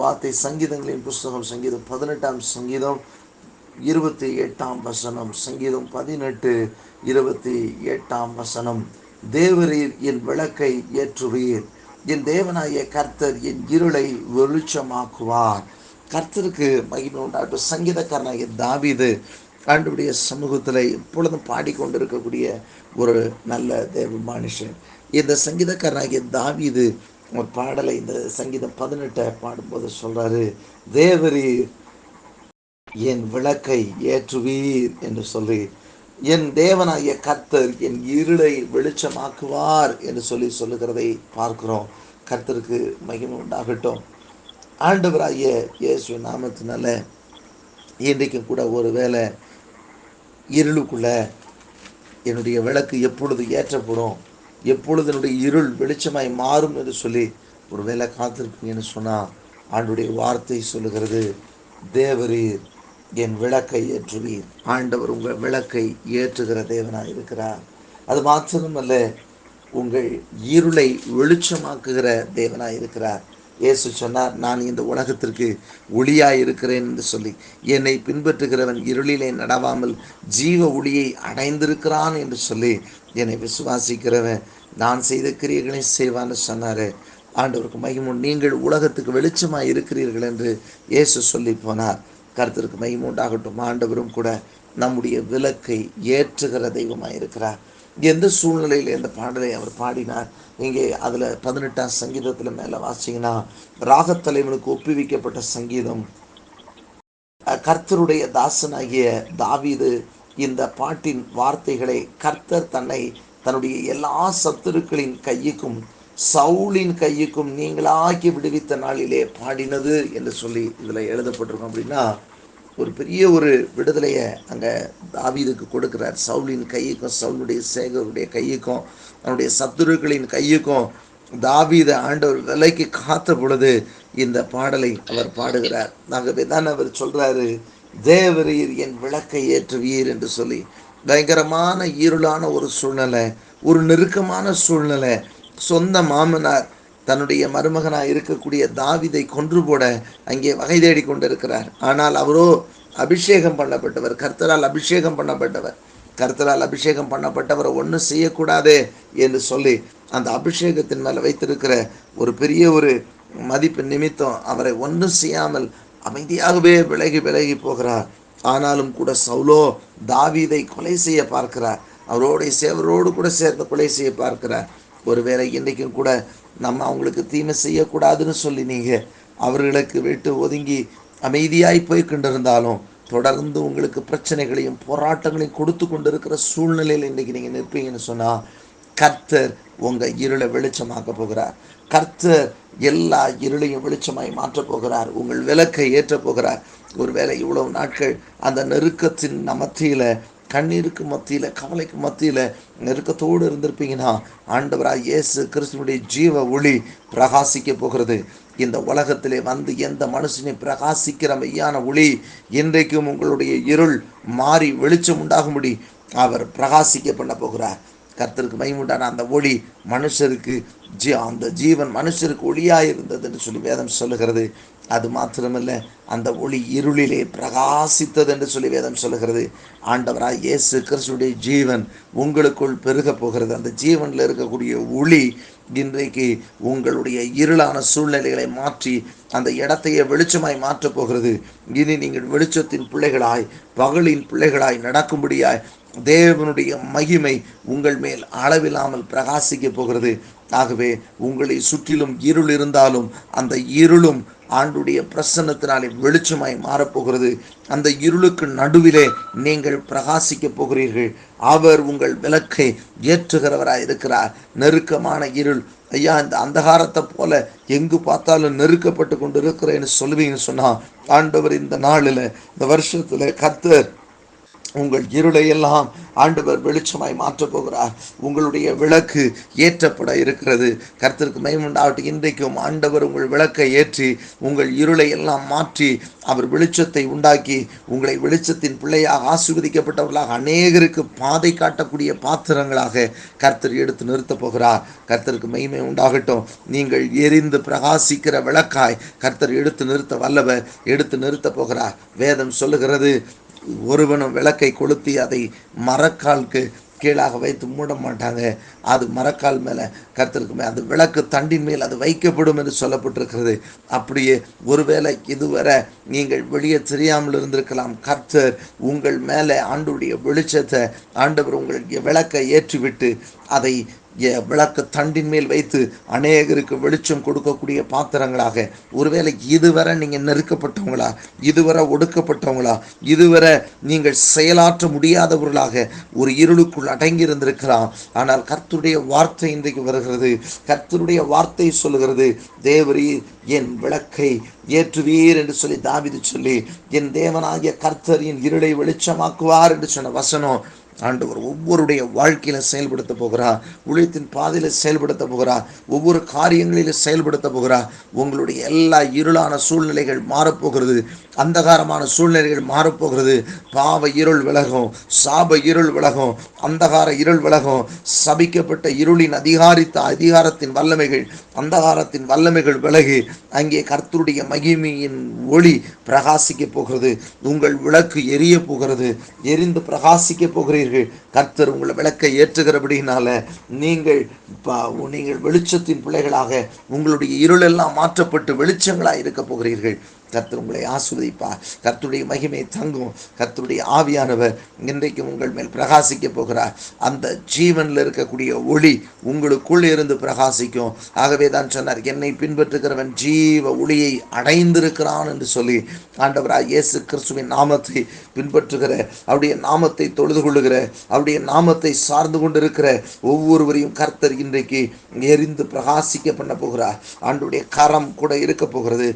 வார்த்தை சங்கீதங்களின் புஸ்தகம் சங்கீதம் பதினெட்டாம் சங்கீதம் இருபத்தி எட்டாம் வசனம் சங்கீதம் பதினெட்டு இருபத்தி எட்டாம் வசனம். தேவரீர் என் விளக்கை ஏற்றுவீர். என் தேவனாய கர்த்தர் என் இருளை வெளிச்சமாக்குவார். கர்த்தருக்கு மகிமை உண்டாட்டும் சங்கீதக்காரனாகிய தாவீது ஆண்டுடைய சமூகத்தில் எப்பொழுதும் பாடிக்கொண்டிருக்கக்கூடிய ஒரு நல்ல தேவ மனுஷன். இந்த சங்கீதக்காரனாகிய தாவிது ஒரு பாடலை இந்த சங்கீதம் பதினெட்டை பாடும்போது சொல்றாரு தேவரீர் என் விளக்கை ஏற்றுவீர் என்று சொல்லி என் தேவனாகிய கர்த்தர் என் இருளை வெளிச்சமாக்குவார் என்று சொல்லி சொல்லுகிறதை பார்க்கிறோம். கர்த்தருக்கு மகிமை உண்டாகட்டும். ஆண்டவராகிய இயேசு நாமத்தினால இன்றைக்கும் கூட ஒரு வேளை இருளுக்குள்ள என்னுடைய விளக்கு எப்பொழுது ஏற்றப்படும்? எப்பொழுது என்னுடைய இருள் வெளிச்சமாய் மாறும் என்று சொல்லி ஒரு வேளை காத்திருப்பீங்கன்னு சொன்னால் ஆண்டுடைய வார்த்தை சொல்லுகிறது தேவரீர் என் விளக்கை ஏற்றுவீர். ஆண்டவர் உங்கள் விளக்கை ஏற்றுகிற தேவனாக இருக்கிறார். அது மாத்திரமல்ல உங்கள் இருளை வெளிச்சமாக்குகிற தேவனாக இருக்கிறார். இயேசு சொன்னார் நான் இந்த உலகத்திற்கு ஒளியாக இருக்கிறேன் என்று சொல்லி என்னை பின்பற்றுகிறவன் இருளிலே நடவாமல் ஜீவ ஒளியை அடைந்திருக்கிறான் என்று சொல்லி என்னை விசுவாசிக்கிறவன் நான் செய்த கிரியைகளை செய்வான்னு சொன்னார். ஆண்டவருக்கு மகிமுன் நீங்கள் உலகத்துக்கு வெளிச்சமாக இருக்கிறீர்கள் என்று இயேசு சொல்லி போனார். கருத்திற்கு மகிமுண்டாகட்டும் ஆண்டவரும் கூட நம்முடைய விளக்கை ஏற்றுகிற தெய்வமாக இருக்கிறார் எந்த சூழ்நிலையில் இந்த பாடலை அவர் பாடினார்? இங்கே அதில் பதினெட்டாம் சங்கீதத்தில் மேலே வாசிங்கன்னா ராகத்தலைவனுக்கு ஒப்புவிக்கப்பட்ட சங்கீதம். கர்த்தருடைய தாசனாகிய தாவீது இந்த பாட்டின் வார்த்தைகளை கர்த்தர் தன்னை தன்னுடைய எல்லா சத்துருக்களின் கையுக்கும் சவுளின் கையுக்கும் நீங்களாக்கி விடுவித்த நாளிலே பாடினது என்று சொல்லி இதில் எழுதப்பட்டிருக்கும் அப்படின்னா ஒரு பெரிய ஒரு விடுதலையை அங்கே தாவீதுக்கு கொடுக்குறார். சவுலின் கையுக்கும் சவுலுடைய சேகருடைய கையுக்கும் அவனுடைய சத்துருக்களின் கையுக்கும் தாவீத ஆண்டவர் விலைக்கு காத்த பொழுது இந்த பாடலை அவர் பாடுகிறார். ஆகவே தான் அவர் சொல்கிறாரு தேவரீர் என் விளக்கை ஏற்றுவீர் என்று சொல்லி. பயங்கரமான ஈருளான ஒரு சூழ்நிலை ஒரு நெருக்கமான சூழ்நிலை. சொந்த மாமனார் தன்னுடைய மருமகனாக இருக்கக்கூடிய தாவிதை கொன்று போட அங்கே வகை தேடி கொண்டிருக்கிறார். ஆனால் அவரோ அபிஷேகம் பண்ணப்பட்டவர் கர்த்தரால் அபிஷேகம் பண்ணப்பட்டவர். கர்த்தரால் அபிஷேகம் பண்ணப்பட்டவரை ஒன்றும் செய்யக்கூடாது என்று சொல்லி அந்த அபிஷேகத்தின் மேலே வைத்திருக்கிற ஒரு பெரிய ஒரு மதிப்பு நிமித்தம் அவரை ஒன்றும் செய்யாமல் அமைதியாகவே விலகி விலகி போகிறார். ஆனாலும் கூட சவுலோ தாவீதை கொலை செய்ய பார்க்கிறார். அவரோடைய சேவரோடு கூட சேர்ந்து கொலை செய்ய பார்க்கிறார். ஒருவேளை இன்றைக்கும் கூட நம்ம அவங்களுக்கு தீமை செய்யக்கூடாதுன்னு சொல்லி நீங்கள் அவர்களுக்கு விட்டு ஒதுங்கி அமைதியாய் போய் கொண்டிருந்தாலும் தொடர்ந்து உங்களுக்கு பிரச்சனைகளையும் போராட்டங்களையும் கொடுத்து கொண்டிருக்கிற சூழ்நிலையில் இன்றைக்கி நீங்கள் நிற்பீங்கன்னு சொன்னால் கர்த்தர் உங்கள் இருளை வெளிச்சமாக்க போகிறார். கர்த்தர் எல்லா இருளையும் வெளிச்சமாய் மாற்றப் போகிறார். உங்கள் விளக்கை ஏற்றப் போகிறார். ஒருவேளை இவ்வளவு நாட்கள் அந்த நெருக்கத்தின் மத்தியில் கண்ணீருக்கு மத்தியில் கவலைக்கு மத்தியில் நெருக்கத்தோடு இருந்திருப்பீங்கன்னா ஆண்டவராக இயேசு கிறிஸ்துவனுடைய ஜீவ ஒளி பிரகாசிக்க போகிறது. இந்த உலகத்திலே வந்து எந்த மனுஷனை பிரகாசிக்கிற மெய்யான ஒளி இன்றைக்கும் உங்களுடைய இருள் மாறி வெளிச்சம் உண்டாகும்படி அவர் பிரகாசிக்க பண்ண போகிறார். கர்த்தருக்கு மைமுண்டான அந்த ஒளி மனுஷருக்கு ஜீ அந்த ஜீவன் மனுஷருக்கு ஒளியாக இருந்தது என்று சொல்லி வேதம் சொல்லுகிறது. அது மாத்திரமல்ல அந்த ஒளி இருளிலே பிரகாசித்தது என்று சொல்லி வேதம் சொல்லுகிறது. ஆண்டவராக இயேசு கிறிஸ்துடைய ஜீவன் உங்களுக்குள் பெருக போகிறது. அந்த ஜீவனில் இருக்கக்கூடிய ஒளி இன்றைக்கு உங்களுடைய இருளான சூழ்நிலைகளை மாற்றி அந்த இடத்தையே வெளிச்சமாய் மாற்றப் போகிறது. இனி நீங்கள் வெளிச்சத்தின் பிள்ளைகளாய் பகலின் பிள்ளைகளாய் நடக்கும்படியாய் தேவனுடைய மகிமை உங்கள் மேல் அளவில்லாமல் பிரகாசிக்க போகிறது. ஆகவே உங்களை சுற்றிலும் இருள் இருந்தாலும் அந்த இருளும் ஆண்டுடைய பிரசன்னத்தினாலே வெளிச்சமாய் மாறப்போகிறது. அந்த இருளுக்கு நடுவிலே நீங்கள் பிரகாசிக்க போகிறீர்கள். அவர் உங்கள் விளக்கை ஏற்றுகிறவராய் இருக்கிறார். நெருக்கமான இருள். ஐயா இந்த அந்தகாரத்தை போல எங்கு பார்த்தாலும் நெருக்கப்பட்டு கொண்டு இருக்கிறேன்னு சொல்லுவீங்கன்னு சொன்னா ஆண்டவர் இந்த நாளில் இந்த வருஷத்துல கத்தர் உங்கள் இருளையெல்லாம் ஆண்டவர் வெளிச்சமாய் மாற்றப் போகிறார். உங்களுடைய விளக்கு ஏற்றப்பட இருக்கிறது. கர்த்தருக்கு மயமுண்டாவட்டு இன்றைக்கும் ஆண்டவர் உங்கள் விளக்கை ஏற்றி உங்கள் இருளை எல்லாம் மாற்றி அவர் வெளிச்சத்தை உண்டாக்கி உங்களை வெளிச்சத்தின் பிள்ளையாக ஆசீர்வதிக்கப்பட்டவர்களாக அநேகருக்கு பாதை காட்டக்கூடிய பாத்திரங்களாக கர்த்தர் எடுத்து நிறுத்தப் போகிறார். கர்த்தருக்கு மகிமை உண்டாகட்டும். நீங்கள் எரிந்து பிரகாசிக்கிற விளக்காய் கர்த்தர் எடுத்து நிறுத்த வல்லவர் எடுத்து நிறுத்தப் போகிறார். வேதம் சொல்லுகிறது ஒருவனும் விளக்கை கொளுத்தி அதை மரக்காலுக்கு கீழாக வைத்து மூட மாட்டாங்க. அது மரக்கால் மேலே கருத்திருக்குமே. அது விளக்கு தண்டின் மேல் அது வைக்கப்படும் என்று சொல்லப்பட்டிருக்கிறது. அப்படியே ஒருவேளை இதுவரை நீங்கள் வெளியே தெரியாமல் இருந்திருக்கலாம். கர்த்தர் உங்கள் மேலே ஆண்டுடைய வெளிச்சத்தை ஆண்டவர் உங்களுடைய விளக்கை ஏற்றிவிட்டு அதை விளக்கு தண்டின் மேல் வைத்து அநேகருக்கு வெளிச்சம் கொடுக்கக்கூடிய பாத்திரங்களாக ஒருவேளை இதுவரை நீங்கள் நெருக்கப்பட்டவங்களா இதுவரை ஒடுக்கப்பட்டவங்களா இதுவரை நீங்கள் செயலாற்ற முடியாதவர்களாக ஒரு இருளுக்குள் அடங்கி இருந்திருக்கலாம் ஆனால் கர்த்தருடைய வார்த்தை இன்றைக்கு வருகிறது. கர்த்தருடைய வார்த்தை சொல்லுகிறது தேவரீர் என் விளக்கை ஏற்றுவீர் என்று சொல்லி தாவிது சொல்லி என் தேவனாகிய கர்த்தர் என் இருளை வெளிச்சமாக்குவார் என்று சொன்ன வசனம். ஆண்டவர் ஒவ்வொருடைய வாழ்க்கையில செயல்படுத்த போகிறார் உழைத்தின் பாதையில செயல்படுத்த போகிறார் ஒவ்வொரு காரியங்களிலும் செயல்படுத்த போகிறார் உங்களுடைய எல்லா இருளான சூழ்நிலைகள் மாறப்போகிறது. அந்தகாரமான சூழ்நிலைகள் மாறப்போகிறது. பாவ இருள் விலகும். சாப இருள் விலகும். அந்தகார இருள் விலகும். சபிக்கப்பட்ட இருளின் அதிகாரித்த அதிகாரத்தின் வல்லமைகள் அந்தகாரத்தின் வல்லமைகள் விலகி அங்கே கர்த்தருடைய மகிமையின் ஒளி பிரகாசிக்க போகிறது. உங்கள் விளக்கு எரிய போகிறது. எரிந்து பிரகாசிக்க போகிறீர்கள். கர்த்தர் உங்களை விளக்கை ஏற்றுகிறபடினால நீங்கள் நீங்கள் வெளிச்சத்தின் பிள்ளைகளாக உங்களுடைய இருளெல்லாம் மாற்றப்பட்டு வெளிச்சங்களாக இருக்க போகிறீர்கள். கர்த்தர் உங்களை ஆஸ்வதிப்பார் கர்த்தருடைய மகிமை தங்கும். கர்த்தருடைய ஆவியானவர் இன்றைக்கும் உங்கள் மேல் பிரகாசிக்க போகிறார். அந்த ஜீவனில் இருக்கக்கூடிய ஒளி உங்களுக்குள் இருந்து பிரகாசிக்கும். ஆகவே தான் சொன்னார் என்னை பின்பற்றுகிறவன் ஜீவ ஒளியை அடைந்திருக்கிறான் என்று சொல்லி. ஆண்டவராக இயேசு கிறிஸ்துவின் நாமத்தை பின்பற்றுகிற அவருடைய நாமத்தை தொழுது கொள்ளுகிற அவருடைய நாமத்தை சார்ந்து கொண்டிருக்கிற ஒவ்வொருவரையும் கர்த்தர் இன்றைக்கு எரிந்து பிரகாசிக்க பண்ண போகிறார். ஆண்டுடைய கரம் கூட இருக்க போகிறது.